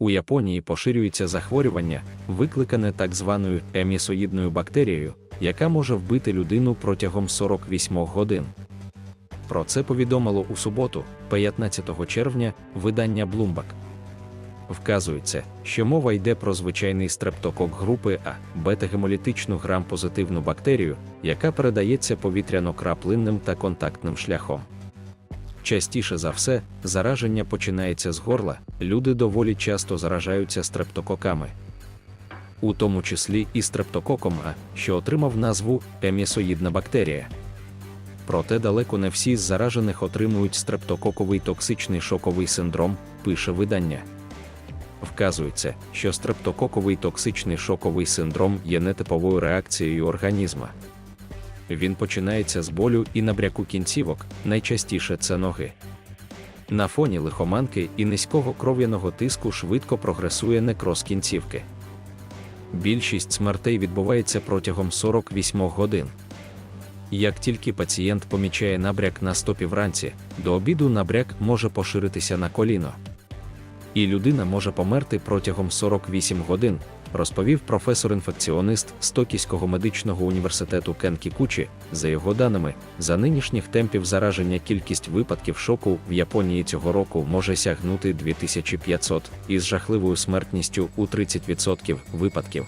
У Японії поширюється захворювання, викликане так званою емісоїдною бактерією, яка може вбити людину протягом 48 годин. Про це повідомило у суботу, 15 червня, видання Bloomberg. Вказується, що мова йде про звичайний стрептокок групи А, бета-гемолітичну грам-позитивну бактерію, яка передається повітряно-краплинним та контактним шляхом. Частіше за все, зараження починається з горла, люди доволі часто заражаються стрептококами. У тому числі і стрептококом А, що отримав назву емісоїдна бактерія. Проте далеко не всі з заражених отримують стрептококовий токсичний шоковий синдром, пише видання. Вказується, що стрептококовий токсичний шоковий синдром є нетиповою реакцією організма. Він починається з болю і набряку кінцівок, найчастіше це ноги. На фоні лихоманки і низького кров'яного тиску швидко прогресує некроз кінцівки. Більшість смертей відбувається протягом 48 годин. Як тільки пацієнт помічає набряк на стопі вранці, до обіду набряк може поширитися на коліно. І людина може померти протягом 48 годин, розповів професор-інфекціонист з Токійського медичного університету Кен Кікучі. За його даними, за нинішніх темпів зараження кількість випадків шоку в Японії цього року може сягнути 2500 із жахливою смертністю у 30% випадків.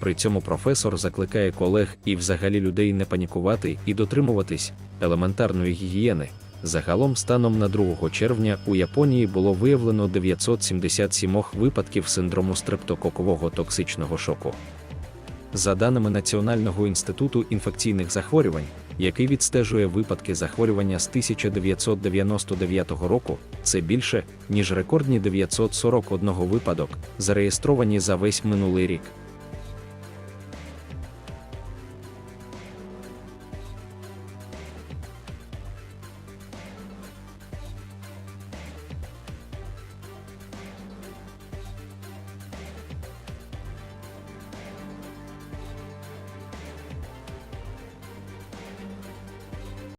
При цьому професор закликає колег і взагалі людей не панікувати і дотримуватись елементарної гігієни. Загалом, станом на 2 червня у Японії було виявлено 977 випадків синдрому стрептококового токсичного шоку. За даними Національного інституту інфекційних захворювань, який відстежує випадки захворювання з 1999 року, це більше, ніж рекордні 941 випадок, зареєстровані за весь минулий рік.